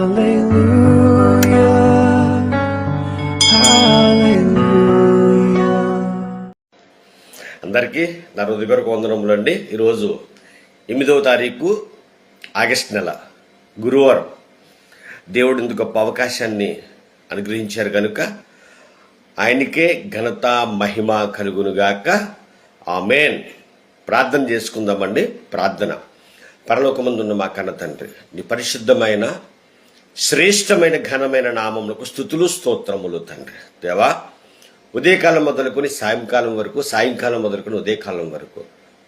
అందరికీ నా హృదయపూర్వక వందనములు అండి ఈరోజు ఎనిమిదవ తారీఖు ఆగస్ట్ నెల గురువారం. దేవుడు ఇందుకు గొప్ప అవకాశాన్ని అనుగ్రహించారు కనుక ఆయనకే ఘనత మహిమ కలుగునుగాక ఆమెన్. ప్రార్థన చేసుకుందామండి. ప్రార్థన. పరలోకమందున్న మా కన్న తండ్రి నీ పరిశుద్ధమైన శ్రేష్టమైన ఘనమైన నామములకు స్థుతులు స్తోత్రములు తండ్రి. దేవా ఉదయకాలం మొదలుకొని సాయంకాలం వరకు సాయంకాలం మొదలుకొని ఉదయకాలం వరకు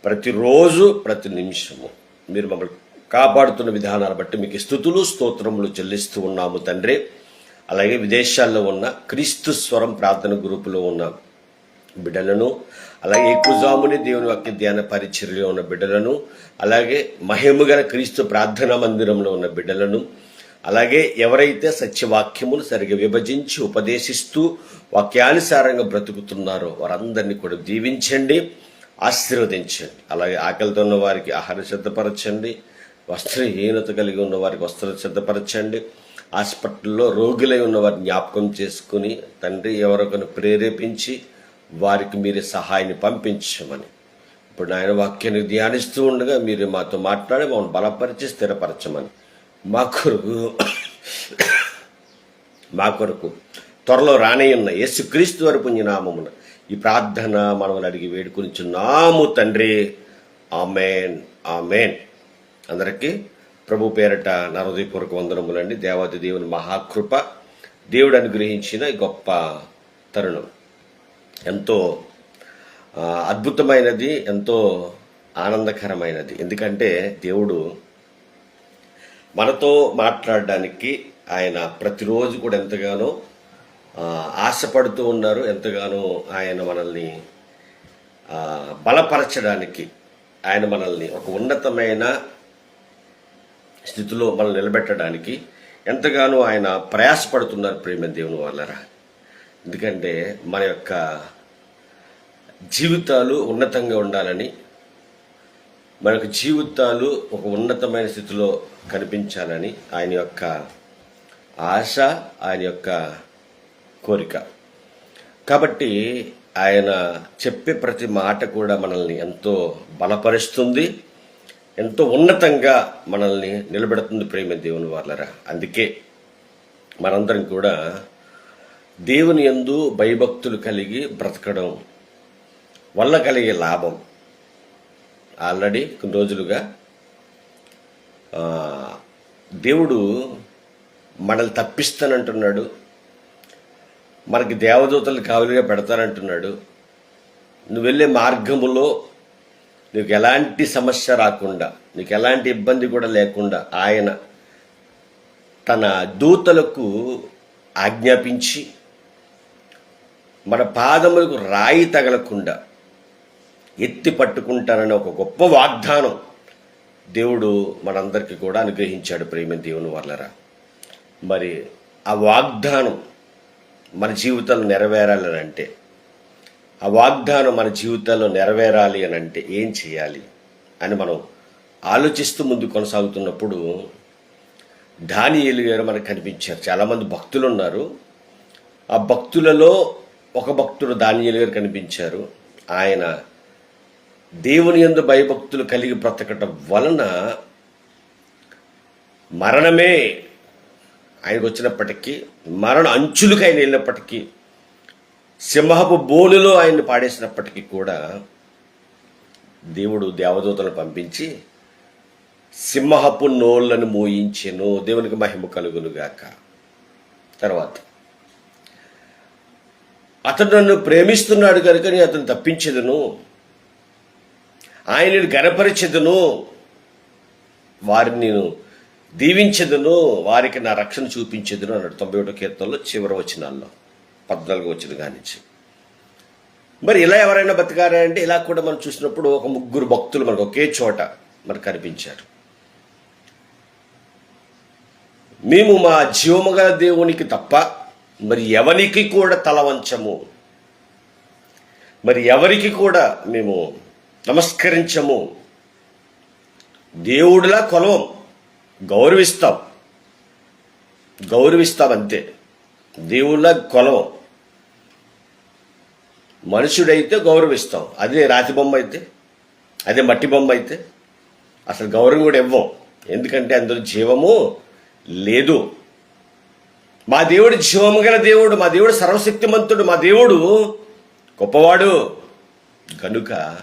ప్రతిరోజు ప్రతి నిమిషము మీరు మమ్మల్ని కాపాడుతున్న విధానాన్ని బట్టి మీకు స్థుతులు స్తోత్రములు చెల్లిస్తూ ఉన్నాము తండ్రి. అలాగే విదేశాల్లో ఉన్న క్రీస్తు స్వరం ప్రార్థన గ్రూపులో ఉన్న బిడ్డలను అలాగే ఎక్కుజాముని దేవుని వాక్య ధ్యాన పరిచర్యలో ఉన్న బిడ్డలను అలాగే మహిమగల క్రీస్తు ప్రార్థనా మందిరంలో ఉన్న బిడ్డలను అలాగే ఎవరైతే సత్యవాక్యమును సరిగా విభజించి ఉపదేశిస్తూ వాక్యానుసారంగా బ్రతుకుతున్నారో వారందరినీ కూడా దీవించండి ఆశీర్వదించండి. అలాగే ఆకలితో ఉన్న వారికి ఆహార సిద్ధపరచండి వస్త్రహీనత కలిగి ఉన్న వారికి వస్త్రం సిద్ధపరచండి హాస్పిటల్లో రోగులై ఉన్న వారిని జ్ఞాపకం చేసుకుని తండ్రి ఎవరొకరు ప్రేరేపించి వారికి మీరే సహాయాన్ని పంపించమని. ఇప్పుడు ఆయన వాక్యాన్ని ధ్యానిస్తూ ఉండగా మీరు మాతో మాట్లాడి మమ్మల్ని బలపరిచి స్థిరపరచమని. మా కొరకు మా కొరకు త్వరలో రానేయున్న యేసుక్రీస్తు వారి పుణ్యనామమున ఈ ప్రార్థన మనల్ని అడిగి వేడుకునిచున్నాము తండ్రి. ఆమెన్. ఆమెన్. అందరికీ ప్రభు పేరట నా హృదయపూర్వక వందనములండి. దేవాది దేవుని మహాకృప దేవుడు అనుగ్రహించిన గొప్ప తరుణం. ఎంతో అద్భుతమైనది ఎంతో ఆనందకరమైనది. ఎందుకంటే దేవుడు మనతో మాట్లాడడానికి ఆయన ప్రతిరోజు కూడా ఎంతగానో ఆశపడుతూ ఉన్నారు ఎంతగానో ఆయన మనల్ని బలపరచడానికి. ఆయన మనల్ని ఒక ఉన్నతమైన స్థితిలో మనల్ని నిలబెట్టడానికి ఎంతగానో ఆయన ప్రయాసపడుతున్నారు ప్రేమ దేవుని వాళ్ళరా. ఎందుకంటే మన యొక్క జీవితాలు ఉన్నతంగా ఉండాలని మనకు జీవితాలు ఒక ఉన్నతమైన స్థితిలో కనిపించాలని ఆయన యొక్క ఆశ ఆయన యొక్క కోరిక. కాబట్టి ఆయన చెప్పే ప్రతి మాట కూడా మనల్ని ఎంతో బలపరుస్తుంది ఎంతో ఉన్నతంగా మనల్ని నిలబెడుతుంది ప్రేమ దేవుని వాళ్ళరా అందుకే మనందరం కూడా దేవుని యందు భయభక్తులు కలిగి బ్రతకడం వల్ల కలిగే లాభం. ఆల్రెడీ కొన్ని రోజులుగా దేవుడు మనల్ని తప్పిస్తానంటున్నాడు. మనకి దేవదూతలు కావలిగా పెడతానంటున్నాడు. నువ్వు వెళ్ళే మార్గములో నీకు ఎలాంటి సమస్య రాకుండా నీకు ఎలాంటి ఇబ్బంది కూడా లేకుండా ఆయన తన దూతలకు ఆజ్ఞాపించి మన పాదములకు రాయి తగలకుండా ఎత్తి పట్టుకుంటానని ఒక గొప్ప వాగ్దానం దేవుడు మనందరికీ కూడా అనుగ్రహించాడు ప్రేమ దేవుని వల్లరా మరి ఆ వాగ్దానం మన జీవితాలు నెరవేరాలని అంటే ఆ వాగ్దానం మన జీవితంలో నెరవేరాలి అని అంటే ఏం చేయాలి అని మనం ఆలోచిస్తూ ముందు కొనసాగుతున్నప్పుడు ధానియలు గారు మనకు కనిపించారు. చాలామంది భక్తులు ఉన్నారు. ఆ భక్తులలో ఒక భక్తుడు దానియలు గారు కనిపించారు. ఆయన దేవుని యందు భయభక్తులు కలిగి బ్రతకటం వలన మరణమే ఆయనకు వచ్చినప్పటికీ మరణ అంచులకు ఆయన వెళ్ళినప్పటికీ సింహపు బోనులో ఆయన్ని పాడేసినప్పటికీ కూడా దేవుడు దేవదూతలను పంపించి సింహపు నోళ్ళను మోయించెను దేవునికి మహిమ కలుగునుగాక. తర్వాత అతడు నన్ను ప్రేమిస్తున్నాడు కనుక నేను అతను తప్పించదును. ఆయనను గనపరిచెదను. వారిని నేను దీవించదును. వారికి నా రక్షణ చూపించదును అన్నాడు తొంభై ఒకటో కీర్తనలో చివరి వచనాల్లో పద్నాలుగు వచ్చిన కానించి. మరి ఇలా ఎవరైనా బతికారా అంటే ఇలా కూడా మనం చూసినప్పుడు ఒక ముగ్గురు భక్తులు మనకు ఒకే చోట మనకు కనిపించారు. మేము మా జీవముగల దేవునికి తప్ప మరి ఎవరికి కూడా తల వంచము మరి ఎవరికి కూడా మేము నమస్కరించము. దేవుడిలా కొలవం. గౌరవిస్తాం. గౌరవిస్తాం అంతే దేవుళ్ళ కొలవం. మనుషుడైతే గౌరవిస్తాం. అదే రాతి బొమ్మ అయితే అదే మట్టి బొమ్మ అయితే అసలు గౌరవం కూడా ఇవ్వం. ఎందుకంటే అందులో జీవము లేదు. మా దేవుడు జీవము గల దేవుడు మా దేవుడు సర్వశక్తిమంతుడు మా దేవుడు గొప్పవాడు. కనుక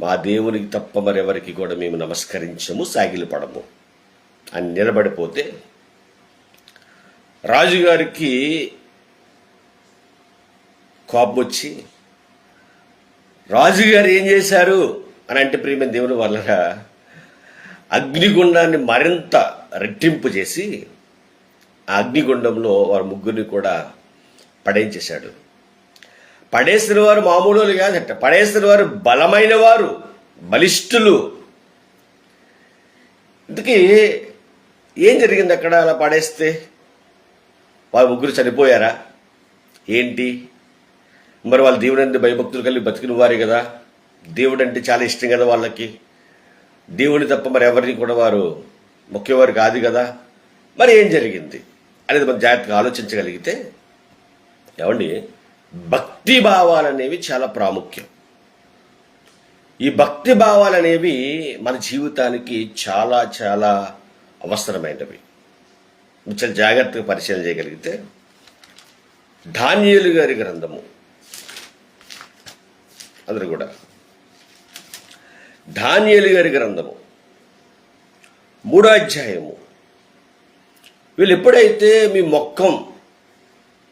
మా దేవునికి తప్ప మరెవరికి కూడా మేము నమస్కరించము సాగిలపడము. అని నిలబడిపోతే రాజుగారికి కోపం వచ్చి రాజుగారు ఏం చేశారు? అని అంటే ప్రియమైన దేవుని వల్ల అగ్నిగుండాన్ని మరింత రెట్టింపు చేసి ఆ అగ్నిగుండంలో వారి ముగ్గురిని కూడా పడేయించేశాడు. పడేసిన వారు మామూలు వాళ్ళు కాదట. పడేసిన వారు బలమైన వారు బలిష్ఠులు. ఇందుకే ఏం జరిగింది అక్కడ అలా పడేస్తే? వారు ముగ్గురు చనిపోయారా? ఏంటి? మరి వాళ్ళు దేవుడు అంటే భయభక్తులు కలిగి బతికిన వారే కదా. దేవుడు అంటే చాలా ఇష్టం కదా వాళ్ళకి. దేవుని తప్ప మరి ఎవరిని కూడా వారు మొక్కేవారు కాదు కదా. మరి ఏం జరిగింది అనేది మనం జాగ్రత్తగా ఆలోచించగలిగితే ఏమండి? భక్తి భావాలనేవి చాలా ప్రాముఖ్యం. ఈ భక్తి భావాలనేవి మన జీవితానికి చాలా చాలా అవసరమైనవి. చాలా జాగ్రత్తగా పరిశీలన చేయగలిగితే ధాన్యులు గారి గ్రంథము అందరు కూడా ధాన్యులు గారి గ్రంథము మూడో అధ్యాయము వీళ్ళు ఎప్పుడైతే మీ మొక్కం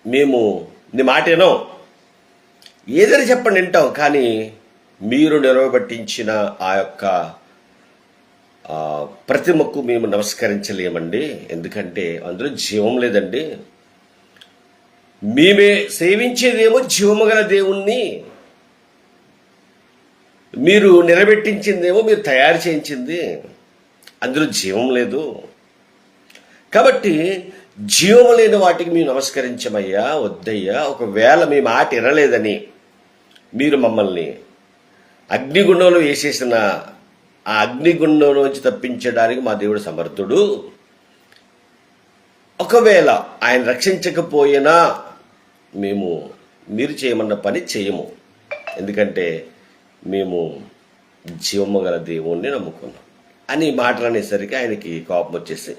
మేము నీ మాట ఏదైనా చెప్పండి వింటాం. కానీ మీరు నిలవబట్టించిన ఆ యొక్క ప్రతిమకు మేము నమస్కరించలేమండి. ఎందుకంటే అందులో జీవం లేదండి. మేమే సేవించేదేమో జీవము గల దేవుణ్ణి. మీరు నిలబెట్టించిందేమో మీరు తయారు చేయించింది. అందులో జీవం లేదు. కాబట్టి జీవం లేని వాటికి మేము నమస్కరించమయ్యా వద్దయ్యా. ఒకవేళ మీ మాట వినలేదని మీరు మమ్మల్ని అగ్నిగుండంలో వేసేసిన ఆ అగ్నిగుండంలోంచి తప్పించడానికి మా దేవుడు సమర్థుడు. ఒకవేళ ఆయన రక్షించకపోయినా మేము మీరు చేయమన్న పని చేయము. ఎందుకంటే మేము జీవము గల దేవుణ్ణి నమ్ముకున్నాం. అని మాటలు అనేసరికి ఆయనకి కోపం వచ్చేసి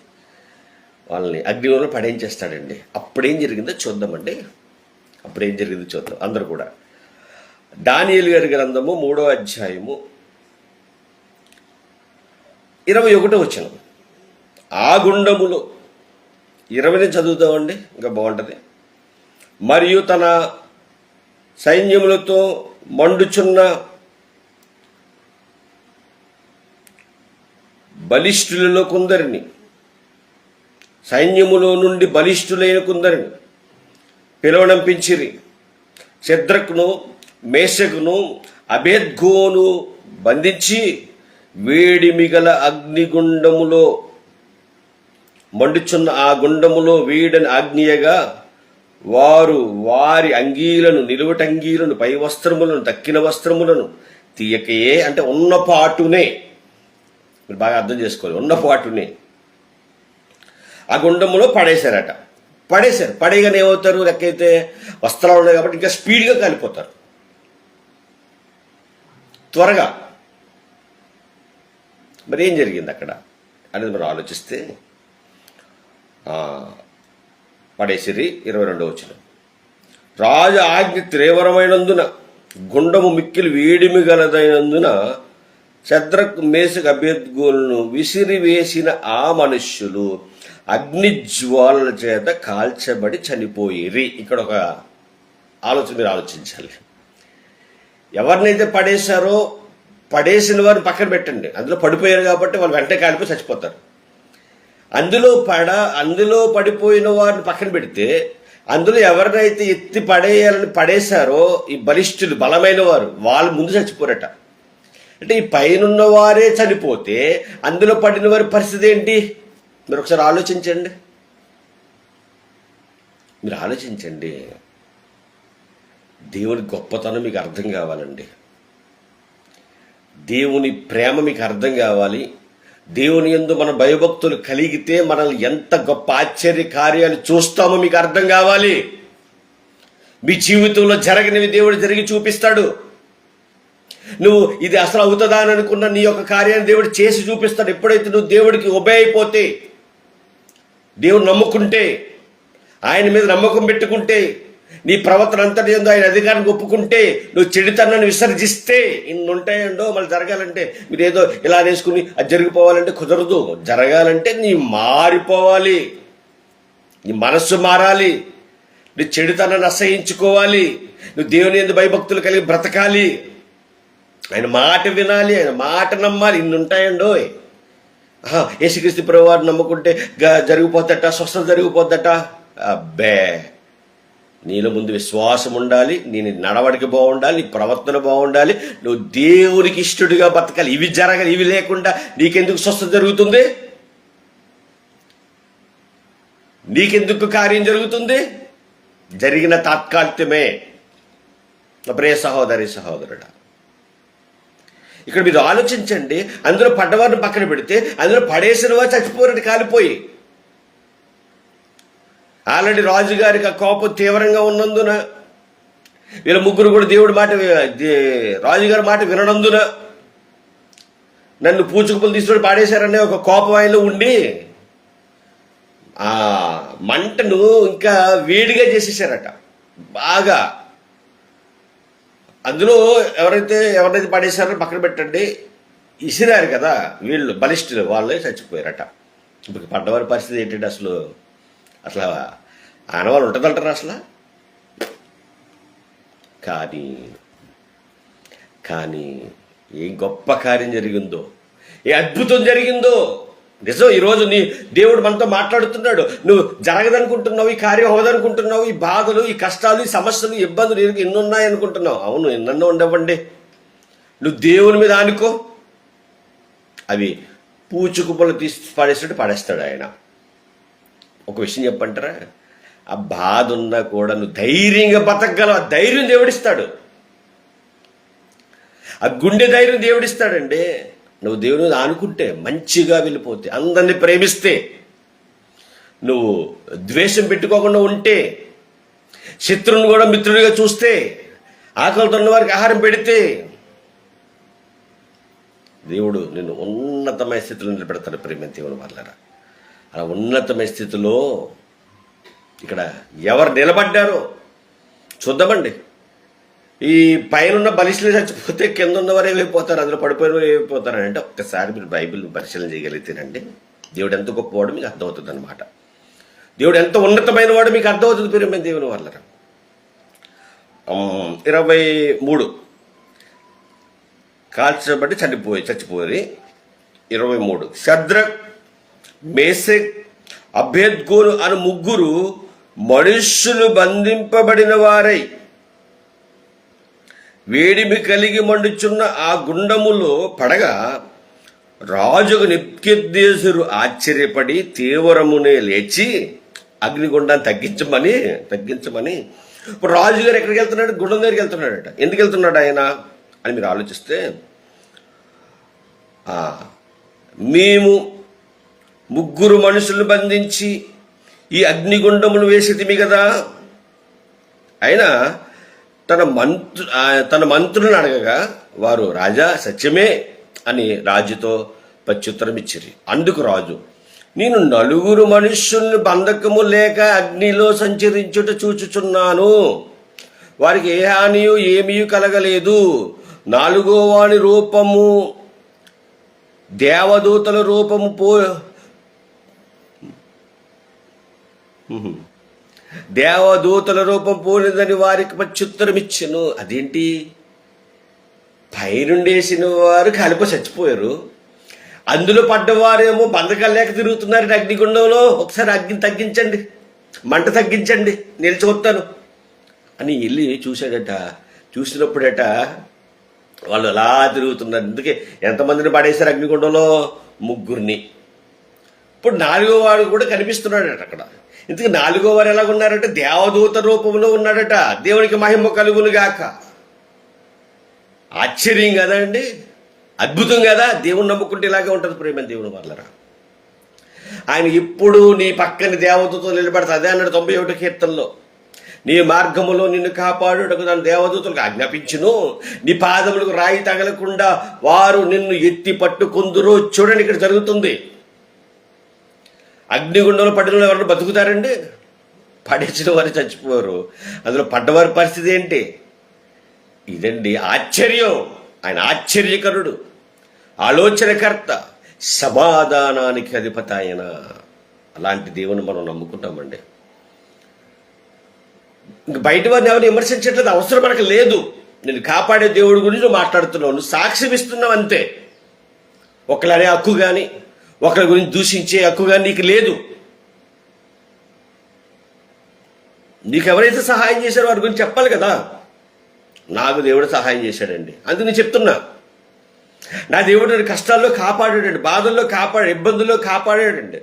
వాళ్ళని అగ్నిలో పడేంచేస్తాడండి అప్పుడేం జరిగిందో చూద్దామండి. అప్పుడేం జరిగిందో చూద్దాం. అందరూ కూడా. డానియల్ గారి గ్రంథము మూడో అధ్యాయము ఇరవై ఒకటో వచ్చిన ఆ గుండములో ఇరవైని చదువుతామండి ఇంకా బాగుంటుంది. మరియు తన సైన్యములతో మండుచున్న బలిష్ఠులలో కొందరిని సైన్యములో నుండి బలిష్ఠులైన కొందరిని పిలువనంపించిరి. శద్రకును మేషకును అభేద్గోను బంధించి వేడి మిగల అగ్నిగుండములో మండుచున్న ఆ గుండములో వీడని ఆజ్ఞయగా వారు వారి అంగీలను నిలువటంగీలను పై వస్త్రములను తక్కిన వస్త్రములను తీయకయే అంటే ఉన్న పాటునే మీరు బాగా అర్థం చేసుకోవాలి. ఉన్న పాటునే ఆ గుండములో పడేశారట. పడేశారు. పడేయగానే ఏమవుతారు? లెక్కైతే వస్త్రాలు ఉన్నాయి కాబట్టి ఇంకా స్పీడ్గా కాలిపోతారు. త్వరగా. మరి ఏం జరిగింది అక్కడ? అనేది మనం ఆలోచిస్తే పడేసిరి ఇరవై రెండో వచ్చిన రాజు ఆజ్ఞ తీవ్రమైనందున గుండము మిక్కిలి వేడిమి గలదైనందున శద్రకు మేసకు అభ్యర్థులను విసిరివేసిన ఆ మనుష్యులు అగ్ని జ్వాలల చేత కాల్చబడి చనిపోయిరి. ఇక్కడ ఒక ఆలోచన మీరు ఆలోచించాలి. ఎవరినైతే పడేశారో పడేసిన వారిని పక్కన పెట్టండి. అందులో పడిపోయారు కాబట్టి వాళ్ళు వెంటనే కాలిపోయి చచ్చిపోతారు. అందులో పడ అందులో పడిపోయిన వారిని పక్కన పెడితే అందులో ఎవరినైతే ఎత్తి పడేయాలని పడేశారో ఈ బలిష్ఠులు బలమైన వారు వాళ్ళు ముందు చచ్చిపోరట. అంటే ఈ పైన వారే చనిపోతే అందులో పడిన వారి పరిస్థితి ఏంటి? మీరు ఒకసారి ఆలోచించండి. మీరు ఆలోచించండి. దేవుని గొప్పతనం మీకు అర్థం కావాలండి. దేవుని ప్రేమ మీకు అర్థం కావాలి. దేవుని యందు మన భయభక్తులు కలిగితే మనల్ని ఎంత గొప్ప ఆశ్చర్య కార్యాలు చూస్తామో మీకు అర్థం కావాలి. మీ జీవితంలో జరగనివి దేవుడు జరిగి చూపిస్తాడు. నువ్వు ఇది అసలు అవుతుందా అని అనుకున్న నీ యొక్క కార్యాన్ని దేవుడు చేసి చూపిస్తాడు. ఎప్పుడైతే నువ్వు దేవుడికి ఒబే అయిపోతే దేవుడు నమ్ముకుంటే ఆయన మీద నమ్మకం పెట్టుకుంటే నీ ప్రవర్తన అంతటి ఏందో ఆయన అధికారానికి ఒప్పుకుంటే నువ్వు చెడుతనాన్ని విసర్జిస్తే ఇన్ని ఉంటాయండో మళ్ళీ జరగాలంటే మీరు ఏదో ఇలా వేసుకుని అది జరిగిపోవాలంటే కుదరదు. జరగాలంటే నీ మారిపోవాలి. నీ మనస్సు మారాలి. నీ చెడుతనాన్ని అసహించుకోవాలి. నువ్వు దేవుని ఎందు భయభక్తులు కలిగి బ్రతకాలి. ఆయన మాట వినాలి ఆయన మాట నమ్మాలి. ఇన్ని ఉంటాయండో యేసుక్రీస్తు ప్రభువారు నమ్ముకుంటే జరిగిపోద్దట స్వస్థత జరిగిపోద్దట. అబ్బే. నీలో ముందు విశ్వాసం ఉండాలి నీ నడవడికి బాగుండాలి నీ ప్రవర్తన బాగుండాలి. నువ్వు దేవునికి ఇష్టడుగా బతకాలి. ఇవి జరగాలి ఇవి లేకుండా నీకెందుకు స్వస్థత జరుగుతుంది? నీకెందుకు కార్యం జరుగుతుంది? జరిగిన తాత్కాలికమే. ప్రియ సహోదరి సహోదరుడా ఇక్కడ మీరు ఆలోచించండి. అందులో పడ్డవారిని పక్కన పెడితే అందులో పడేసిన వారు చచ్చిపోరని కాలిపోయి ఆల్రెడీ రాజుగారికి ఆ కోపం తీవ్రంగా ఉన్నందున వీళ్ళ ముగ్గురు కూడా దేవుడి మాట రాజుగారి మాట విననందున నన్ను పూచుకుపులు తీసుకొని పాడేశారనే ఒక కోపం ఆయనలో ఉండి ఆ మంటను ఇంకా వేడిగా చేసేసారట బాగా. అందులో ఎవరైతే ఎవరైతే పాడేశారో పక్కన పెట్టండి. ఇసిరారు కదా వీళ్ళు బలిష్ఠులు వాళ్ళే చచ్చిపోయారట. ఇప్పుడు పడ్డవారి పరిస్థితి ఏంటంటే అసలు? అసలు ఆనవాళ్ళు ఉంటుందంటారా అసలు? కానీ కానీ ఏ గొప్ప కార్యం జరిగిందో ఏ అద్భుతం జరిగిందో నిజం ఈరోజు నీ దేవుడు మనతో మాట్లాడుతున్నాడు. నువ్వు జరగదనుకుంటున్నావు ఈ కార్యం అవ్వదనుకుంటున్నావు ఈ బాధలు ఈ కష్టాలు ఈ సమస్యలు ఇబ్బందులు ఎన్ని ఎన్ని ఉన్నాయి అనుకుంటున్నావు అవును ఎన్నెన్నో ఉండవండి. నువ్వు దేవుని మీద ఆనుకో. అవి పూచుకుప్పలు తీసి పడేసినట్టు పడేస్తాడు ఆయన. ఒక విషయం చెప్పంటారా? ఆ బాధ ఉన్నా కూడా నువ్వు ధైర్యంగా బతకగలవు ఆ ధైర్యం దేవుడిస్తాడు. ఆ గుండె ధైర్యం దేవుడిస్తాడండి. నువ్వు దేవుని ఆనుకుంటే మంచిగా వెళ్ళిపోతే అందరిని ప్రేమిస్తే నువ్వు ద్వేషం పెట్టుకోకుండా ఉంటే శత్రువుని కూడా మిత్రుడిగా చూస్తే ఆకలితో ఉన్న వారికి ఆహారం పెడితే దేవుడు నిన్ను ఉన్నతమైన స్థితిలో నిలబెడతాడు ప్రేమ దేవుని వల్లరా అలా ఉన్నతమైన స్థితిలో ఇక్కడ ఎవరు నిలబడ్డారో చూద్దామండి. ఈ పైన బలిష్లు చచ్చిపోతే కింద ఉన్నవారు ఏమైపోతారు? అందులో పడిపోయిన వారు ఏమైపోతారు అంటే ఒక్కసారి మీరు బైబిల్ పరిశీలన చేయగలిగితేనండి దేవుడు ఎంత గొప్పవాడు మీకు అర్థమవుతుంది అనమాట దేవుడు ఎంత ఉన్నతమైన వాడు మీకు అర్థమవుతుంది పేరు దేవుని వల్ల ఇరవై మూడు. కాల్చబట్టి చనిపోయి చచ్చిపోయి ఇరవై మూడు. శద్రక్ మేసెక్ అభేద్గోలు అను ముగ్గురు మనుష్యులు బంధింపబడిన వారై. వేడిమి కలిగి మండుచున్న ఆ గుండములో పడగా రాజుకు నిప్కెద్దేశురు ఆశ్చర్యపడి తీవ్రమునే లేచి అగ్నిగుండాన్ని తగ్గించమని తగ్గించమని ఇప్పుడు రాజుగారు ఎక్కడికి వెళ్తున్నాడు? గుండం దగ్గరికి వెళ్తున్నాడట. ఎందుకు వెళ్తున్నాడు ఆయన? అని మీరు ఆలోచిస్తే మేము ముగ్గురు మనుషులను బంధించి ఈ అగ్నిగుండములు వేసితిమి కదా? అయినా తన మంత్రు తన మంత్రులను అడగగా వారు రాజా సత్యమే అని రాజుతో ప్రత్యుత్తరం ఇచ్చిరి అందుకు రాజు నేను నలుగురు మనుష్యుల్ని బంధకము లేక అగ్నిలో సంచరించుట చూచుచున్నాను. వారికి ఏ హానియు ఏమీ కలగలేదు. నాలుగో వాని రూపము దేవదూతల రూపము పో దేవదూతల రూపం పోలేదని వారికి ప్రత్యుత్తరం ఇచ్చాను అదేంటి? పైనుండేసిన వారు కలిప చచ్చిపోయారు. అందులో పడ్డవారేమో బంధకాలు లేక తిరుగుతున్నారు అగ్నిగుండంలో. ఒకసారి అగ్ని తగ్గించండి. మంట తగ్గించండి. నిలిచిపోతాను అని వెళ్ళి చూశాడట. చూసినప్పుడట వాళ్ళు అలా తిరుగుతున్నారు. అందుకే ఎంతమందిని పడేశారు అగ్నిగుండంలో? ముగ్గురిని. ఇప్పుడు నాలుగో వాడు కూడా కనిపిస్తున్నాడట అక్కడ. ఇంతకు నాలుగో వారు ఎలా ఉన్నారంటే దేవదూత రూపంలో ఉన్నాడట. దేవునికి మహిమ కలుగును గాక. ఆశ్చర్యం కదండి అద్భుతం కదా. దేవుని నమ్ముకుంటే ఇలాగే ఉంటుంది ప్రేమ దేవుని వల్లరా ఆయన ఇప్పుడు నీ పక్కన దేవతతో నిలబడతా అదే అన్నాడు తొంభై ఒకటి కీర్తనలో. నీ మార్గములో నిన్ను కాపాడుటకు తన దేవదూతలకు ఆజ్ఞాపించును. నీ పాదములకు రాయి తగలకుండా వారు నిన్ను ఎత్తి పట్టుకుందురు. చూడండి ఇక్కడ జరుగుతుంది. అగ్నిగుండంలో పడిన ఎవరైనా బతుకుతారండి? పడేసిన వారు చచ్చిపోరు. అందులో పడ్డవారి పరిస్థితి ఏంటి? ఇదండి ఆశ్చర్యం. ఆయన ఆశ్చర్యకరుడు. ఆలోచనకర్త. సమాధానానికి అధిపత ఆయన. అలాంటి దేవుని మనం నమ్ముకుంటామండి. ఇంక బయట వారిని ఎవరిని విమర్శించట్లేదు. అవసరం మనకు లేదు. నేను కాపాడే దేవుడి గురించి మాట్లాడుతున్నావు నువ్వు సాక్ష్యం ఇస్తున్నావు అంతే. ఒకళ్ళనే హక్కు కానీ ఒకరి గురించి దూషించే హక్కుగా నీకు లేదు. నీకు ఎవరైతే సహాయం చేశారో వారి గురించి చెప్పాలి కదా. నాకు దేవుడు సహాయం చేశాడండి. అందుకు నేను చెప్తున్నా. నా దేవుడు నన్ను కష్టాల్లో కాపాడాడండి. బాధల్లో కాపాడు ఇబ్బందుల్లో కాపాడాడండి.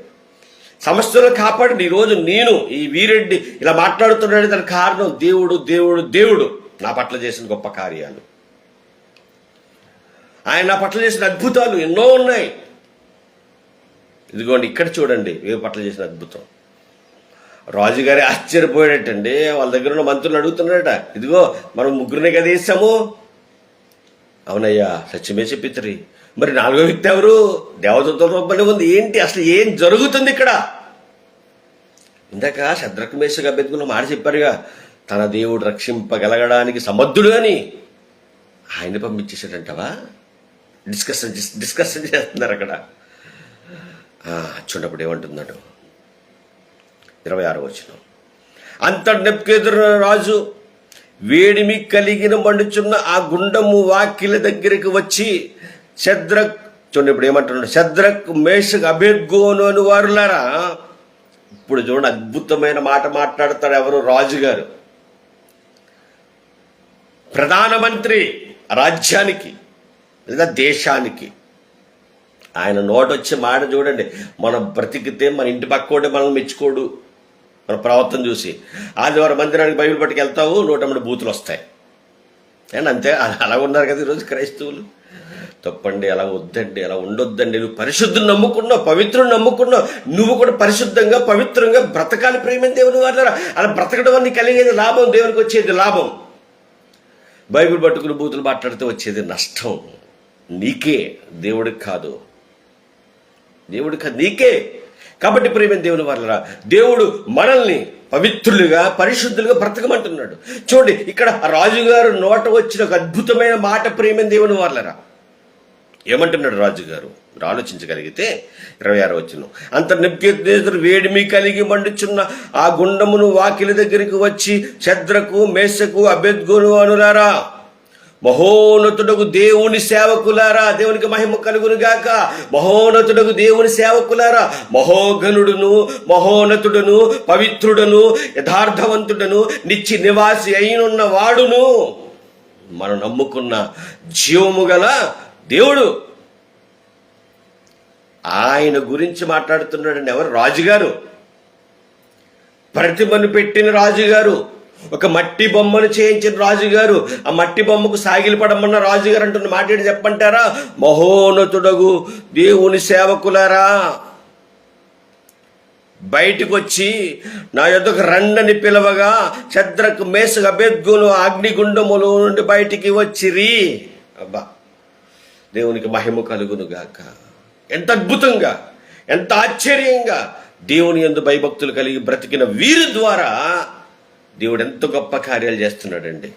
సమస్యలో కాపాడండి. ఈరోజు నేను ఈ వీరెడ్డి ఇలా మాట్లాడుతున్నాడు దానికి కారణం దేవుడు దేవుడు దేవుడు నా పట్ల చేసిన గొప్ప కార్యాలు. ఆయన నా పట్ల చేసిన అద్భుతాలు ఎన్నో ఉన్నాయి. ఇదిగోండి ఇక్కడ చూడండి వేపట్ల పట్ల చేసిన అద్భుతం. రాజుగారి ఆశ్చర్యపోయాడటండి వాళ్ళ దగ్గర ఉన్న మంత్రులు అడుగుతున్నాడట ఇదిగో మనం ముగ్గురినే కదా వేసాము అవునయ్యా సత్యమే చెప్పిత్రి. మరి నాలుగో వ్యక్తి ఎవరు? దేవదత్తుల రూపంలో ఉంది. ఏంటి అసలు ఏం జరుగుతుంది ఇక్కడ? ఇందాక శద్రకమేశ్వర బెతుకున్న మాట చెప్పారుగా తన దేవుడు రక్షింపగలగడానికి సమర్థుడు అని. ఆయన పంపించేసాడంటవా డిస్కషన్ డిస్కషన్ చేస్తున్నారు అక్కడ. చూడప్పుడు ఏమంటున్నాడు ఇరవై ఆరు వచ్చిన అంత నెప్కెదురు రాజు వేడిమి కలిగిన మండుచున్న ఆ గుండము వాకిల దగ్గరికి వచ్చి శద్రక్ చూడండి ఇప్పుడు ఏమంటున్నాడు? శద్రక్ మేషక్ అభేద్గోను అని వారులారా ఇప్పుడు చూడండి అద్భుతమైన మాట మాట్లాడతాడు ఎవరు? రాజుగారు. ప్రధానమంత్రి రాజ్యానికి లేదా దేశానికి ఆయన నోటొచ్చే మాట చూడండి. మనం బ్రతికితే మన ఇంటి పక్కోడే మనల్ని మెచ్చుకోడు. మన ప్రవర్తన చూసి. ఆదివారం మందిరానికి బైబిల్ పట్టుకు వెళ్తావు నూట మూడు బూతులు వస్తాయి. అండ్ అంతే? అలా- అలా ఉన్నారు కదా ఈరోజు క్రైస్తవులు. తప్పండి అలా వద్దండి అలా ఉండొద్దండి. నువ్వు పరిశుద్ధుని నమ్ముకున్నావు పవిత్రుని నమ్ముకున్నావు. నువ్వు కూడా పరిశుద్ధంగా పవిత్రంగా బ్రతకాలి ప్రేమ దేవుని వాళ్ళ అలా బ్రతకడం వల్ల కలిగేది లాభం దేవునికి వచ్చేది లాభం. బైబిల్ పట్టుకుని బూతులు మాట్లాడితే వచ్చేది నష్టం. నీకే దేవుడికి కాదు. దేవుడికి నీకే. కాబట్టి ప్రేమ దేవుని వాళ్ళరా దేవుడు మనల్ని పవిత్రులుగా పరిశుద్ధులుగా బ్రతకమంటున్నాడు. చూడండి ఇక్కడ రాజుగారు నోట వచ్చిన ఒక అద్భుతమైన మాట ప్రేమ దేవుని వాళ్ళరా ఏమంటున్నాడు రాజుగారు? మీరు ఆలోచించగలిగితే ఇరవై ఆరు వచ్చిన అంత నెప్కెద్దు వేడిమి కలిగి మండుచున్న ఆ గుండమును వాకిలి దగ్గరికి వచ్చి చద్రకు మేసకు అభ్యద్గును అనులారా. మహోన్నతుడకు దేవుని సేవకులారా దేవునికి మహిమ కలుగునుగాక. మహోన్నతుడకు దేవుని సేవకులారా మహోగనుడును మహోన్నతుడును పవిత్రుడను యథార్థవంతుడను నిత్య నివాసి అయినున్న వాడును. మనం నమ్ముకున్న జీవము గల దేవుడు. ఆయన గురించి మాట్లాడుతున్నాడండి ఎవరు? రాజుగారు. ప్రతిమను పెట్టిన రాజుగారు. ఒక మట్టి బొమ్మను చేయించిన రాజుగారు ఆ మట్టి బొమ్మకు సాగిలిపడమన్న రాజుగారు అంటున్న మాట్లాడి చెప్పంటారా మహోన్నతుడగు దేవుని సేవకులారా. బయటికి వచ్చి నా యొద్దకు రండని పిలవగా చద్రకు మేసకు అభ్యర్థులు అగ్నిగుండములు నుండి బయటికి వచ్చిరి. అబ్బా దేవునికి మహిమ కలుగును గాక. ఎంత అద్భుతంగా ఎంత ఆశ్చర్యంగా దేవుని ఎందు భయభక్తులు కలిగి బ్రతికిన వీరి ద్వారా దేవుడు ఎంత గొప్ప కార్యాలు చేస్తున్నాడండి.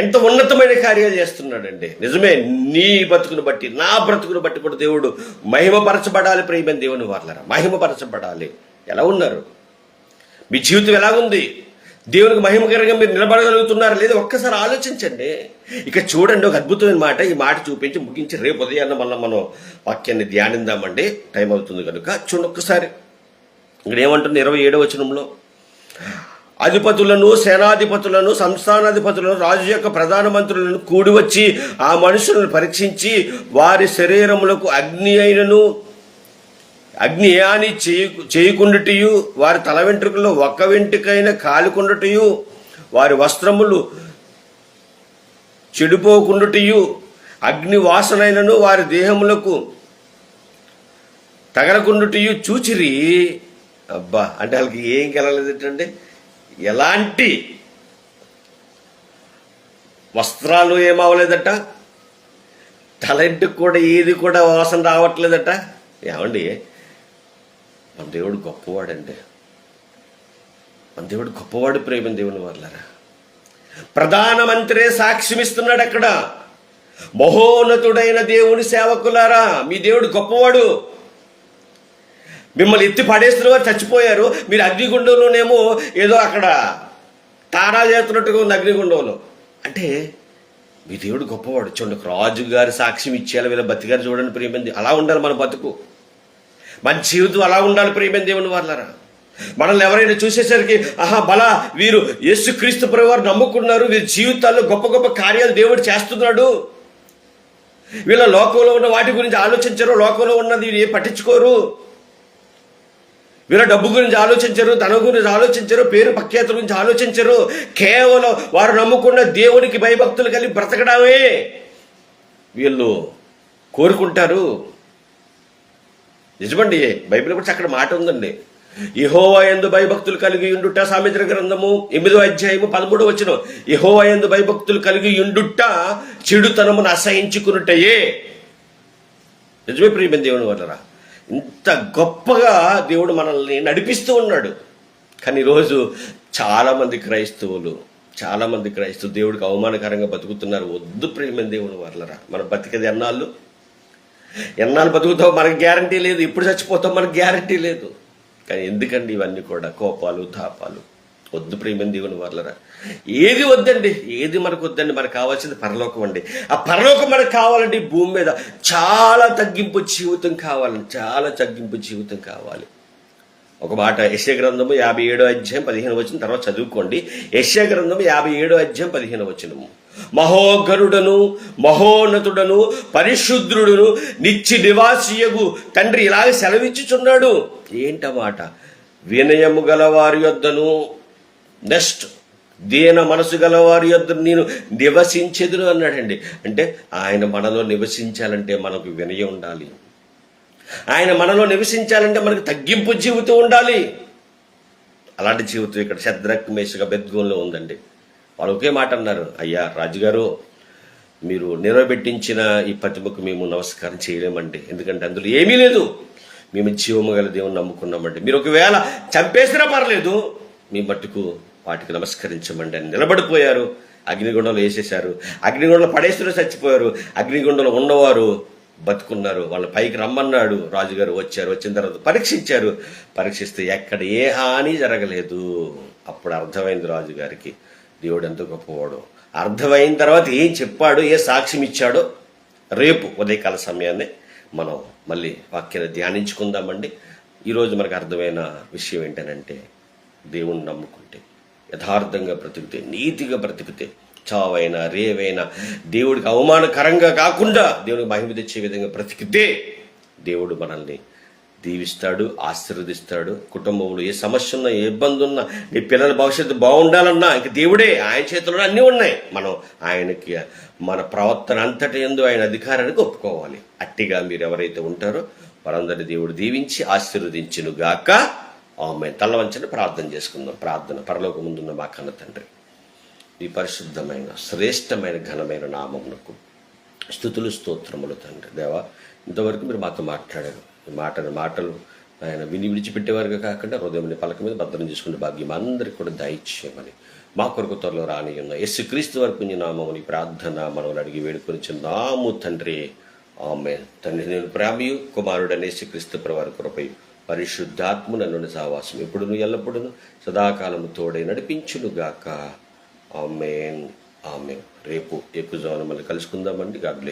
ఎంత ఉన్నతమైన కార్యాలు చేస్తున్నాడండి. నిజమే నీ బ్రతుకును బట్టి నా బ్రతుకును బట్టి కూడా దేవుడు మహిమపరచబడాలి ప్రేమ దేవుని వాళ్ళరా మహిమపరచబడాలి. ఎలా ఉన్నారు? మీ జీవితం ఎలాగుంది దేవునికి మహిమకరంగా మీరు నిలబడగలుగుతున్నారు లేదా ఒక్కసారి ఆలోచించండి. ఇక చూడండి ఒక అద్భుతమైన మాట ఈ మాట చూపించి ముగించి రేపు ఉదయాన్న మళ్ళీ మనం వాక్యాన్ని ధ్యానిందామండి టైం అవుతుంది కనుక చూడండి ఒక్కసారి. ఇక్కడ ఏమంటుంది? ఇరవై ఏడవ వచనంలో అధిపతులను సేనాధిపతులను సంస్థానాధిపతులను రాజు యొక్క ప్రధానమంత్రులను కూడి వచ్చి ఆ మనుషులను పరీక్షించి వారి శరీరములకు అగ్ని అయినను అగ్ని ఏని చేయకుండుటయు వారి తల వెంట్రుకల్లో ఒక్క వెంట్రుకైన కాలుకుండుటయు వారి వస్త్రములు చెడిపోకుండుటయు అగ్ని వాసనైనను వారి దేహములకు తగలకుండుటయు చూచిరి. అబ్బా అంటే వాళ్ళకి ఏం కలగలేదంటే ఎలాంటి వస్త్రాలు ఏమవలేదట తలంటికి కూడా ఏది కూడా వాసన రావట్లేదట. ఏమండి? మన దేవుడు గొప్పవాడండి. మన దేవుడు గొప్పవాడు ప్రేమ దేవుని వాళ్ళరా ప్రధానమంత్రే సాక్ష్యమిస్తున్నాడు అక్కడ. మహోన్నతుడైన దేవుని సేవకులారా మీ దేవుడు గొప్పవాడు. మిమ్మల్ని ఎత్తి పడేసిన వారు చచ్చిపోయారు. మీరు అగ్నిగుండంలోనేమో ఏదో అక్కడ తారా చేస్తున్నట్టుగా ఉంది అగ్నిగుండంలో. అంటే మీ దేవుడు గొప్పవాడు. చూడండి రాజు గారి సాక్ష్యం ఇచ్చేయాలి వీళ్ళ బతిగారు చూడండి ప్రియమంది అలా ఉండాలి మన బతుకు. మన జీవితం అలా ఉండాలి ప్రియమైన దేవుని వాళ్ళరా మనల్ని ఎవరైనా చూసేసరికి ఆహా బల వీరు యేసుక్రీస్తు ప్రభు వారు నమ్ముకున్నారు. వీరి జీవితాల్లో గొప్ప గొప్ప కార్యాలు దేవుడు చేస్తున్నాడు. వీళ్ళ లోకంలో ఉన్న వాటి గురించి ఆలోచించరు. లోకంలో ఉన్నది ఏ పట్టించుకోరు. వీళ్ళ డబ్బు గురించి ఆలోచించరు ధనం గురించి ఆలోచించరు పేరు ప్రఖ్యాత గురించి ఆలోచించరు. కేవలం వారు నమ్ముకున్న దేవునికి భయభక్తులు కలిగి బ్రతకడమే. వీళ్ళు కోరుకుంటారు. నిజమండి బైబిల్ కూడా అక్కడ మాట ఉందండి. ఇహోవా ఎందు భయభక్తులు కలిగి ఉండుట సామిత్ర గ్రంథము ఎనిమిదో అధ్యాయము పదమూడు వచ్చిన ఇహోవా ఎందు భయభక్తులు కలిగి ఉండుట చెడుతనమును అసహించుకున్నట్టయే నిజమే ప్రియమైన దేవుని వల్లరా ఇంత గొప్పగా దేవుడు మనల్ని నడిపిస్తూ ఉన్నాడు. కానీ ఈరోజు చాలామంది క్రైస్తవులు చాలామంది క్రైస్తవులు దేవుడికి అవమానకరంగా బతుకుతున్నారు. వద్దు ప్రేమ దేవుని వల్లరా మన బతికేది ఎన్నాళ్ళు? ఎన్నాళ్ళు బతుకుతావు? మనకు గ్యారంటీ లేదు. ఇప్పుడు చచ్చిపోతాం మనకు గ్యారంటీ లేదు. కానీ ఎందుకండి ఇవన్నీ కూడా? కోపాలు తాపాలు వద్దు ప్రేమ దేవుని వాళ్ళరా ఏది వద్దండి? ఏది మనకు వద్దండి? మనకు కావాల్సింది పరలోకం అండి. ఆ పరలోకం మనకు కావాలండి భూమి మీద చాలా తగ్గింపు జీవితం కావాలండి చాలా తగ్గింపు జీవితం కావాలి. ఒక మాట యశ్య గ్రంథము యాభై ఏడో అధ్యాయం పదిహేను వచ్చిన తర్వాత చదువుకోండి. యశ్య గ్రంథము యాభై ఏడో అధ్యాయం పదిహేను వచ్చినము మహోగరుడను మహోన్నతుడను పరిశుద్ధుడును నిత్య నివాసియగు తండ్రి ఇలాగ సెలవిచ్చుచున్నాడు. ఏంటమాట? వినయము గలవారి యొద్దను నెక్స్ట్ దీన మనసు గలవారి యొద్ద నేను నివసించెదును అన్నాడండి. అంటే ఆయన మనలో నివసించాలంటే మనకు వినయం ఉండాలి. ఆయన మనలో నివసించాలంటే మనకు తగ్గింపు జీవితం ఉండాలి. అలాంటి జీవితం ఇక్కడ శద్రక్ మేషగా ఉందండి. వాళ్ళు ఒకే మాట అన్నారు అయ్యా రాజుగారు మీరు నిలబెట్టించిన ఈ ప్రతిమకు మేము నమస్కారం చేయలేమండి. ఎందుకంటే అందులో ఏమీ లేదు. మేము జీవము గల దేవుని నమ్ముకున్నామండి. మీరు ఒకవేళ చంపేసినా పర్లేదు మీ మట్టుకు వాటికి నమస్కరించమండి అని నిలబడిపోయారు. అగ్నిగుండంలో వేసేశారు. అగ్నిగుండంలో పడేస్తున్న చచ్చిపోయారు. అగ్నిగుండంలో ఉన్నవారు బతుకున్నారు. వాళ్ళ పైకి రమ్మన్నాడు. రాజుగారు వచ్చారు. వచ్చిన తర్వాత పరీక్షించారు. పరీక్షిస్తే ఎక్కడ ఏ హాని జరగలేదు. అప్పుడు అర్థమైంది రాజుగారికి దేవుడు ఎంత గొప్పవాడు. అర్థమైన తర్వాత ఏం చెప్పాడు? ఏ సాక్ష్యం ఇచ్చాడో? రేపు ఉదయకాల సమయాన్ని మనం మళ్ళీ వాక్యాన్ని ధ్యానించుకుందామండి. ఈరోజు మనకు అర్థమైన విషయం ఏంటనంటే దేవుణ్ణి నమ్ముకుంటే. యథార్థంగా బ్రతికితే నీతిగా బ్రతికితే చావైనా రేవైనా దేవుడికి అవమానకరంగా కాకుండా దేవుడికి మహిమ తెచ్చే విధంగా బ్రతికితే దేవుడు మనల్ని దీవిస్తాడు ఆశీర్వదిస్తాడు. కుటుంబంలో ఏ సమస్య ఉన్నా ఏ ఇబ్బంది ఉన్నా నీ పిల్లల భవిష్యత్తు బాగుండాలన్నా ఇంక దేవుడే ఆయన చేతిలో అన్నీ ఉన్నాయి. మనం ఆయనకి మన ప్రవర్తన అంతటి ఎందు ఆయన అధికారానికి ఒప్పుకోవాలి. అట్టిగా మీరు ఎవరైతే ఉంటారో వారందరినీ దేవుడు దీవించి ఆశీర్వదించును గాక ఆమె తలవంచని ప్రార్థన చేసుకుందాం. ప్రార్థన పరలోక ముందున్న మా కన్న తండ్రి. నీ పరిశుద్ధమైన శ్రేష్టమైన ఘనమైన నామమునకు స్థుతులు స్తోత్రములు తండ్రి. దేవా ఇంతవరకు మీరు మాతో మాట్లాడారు. ఈ మాటలు మాటలు ఆయన విని విడిచిపెట్టేవారుగా కాకుండా హృదయంని పలక మీద భద్రం చేసుకునే భాగ్యం అందరికీ కూడా దయచేయమని మా కొరకు త్వరలో రాని ఉన్న యస్సు క్రీస్తు వరకు నీ నామముని ప్రార్థన మనవులు అడిగి వేడుకొని నాము తండ్రి. ఆమె తండ్రి నేను ప్రేమయు కుమారుడనే శ్రీక్రీస్తు ప్రవారి కృపయు పరిశుద్ధాత్మున నుండి సావాసం ఎప్పుడును ఎల్లప్పుడును సదాకాలము తోడై నడిపించునుగాక. ఆమెన్. ఆమె రేపు ఎక్కువ మళ్ళీ కలుసుకుందామండి. గాడ్